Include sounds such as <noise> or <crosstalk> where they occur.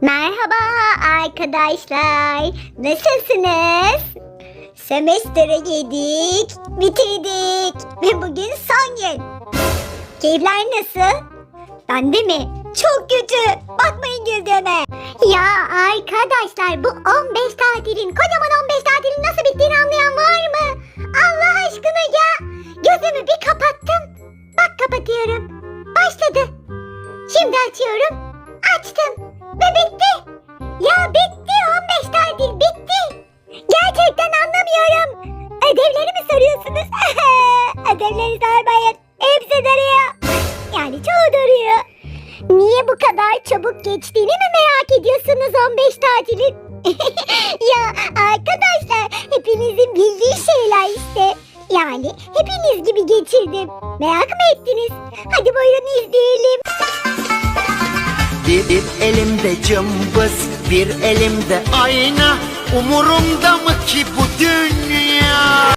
Merhaba arkadaşlar. Nasılsınız? Semestere yedik, bitirdik ve bugün son gün. Keyifler nasıl? Bende mi? Çok kötü. Bakmayın güldüğüme. Ya arkadaşlar bu 15 tatilin, kocaman 15 tatilin nasıl bittiğini anlayan var mı? Allah aşkına ya. Gözümü bir kapattım. Bak kapatıyorum. Başladı. Şimdi açıyorum. Ödevleri mi soruyorsunuz? <laughs> Ödevleri sormayın. Hepsi duruyor. Yani çoğu duruyor. Niye bu kadar çabuk geçtiğini mi merak ediyorsunuz 15 tatilin? <laughs> ya arkadaşlar hepinizin bildiği şeyler işte. Yani hepiniz gibi geçirdim. Merak mı ettiniz? Hadi buyurun izleyelim. Bir elimde cımbız, bir elimde ayna Umurumda mı ki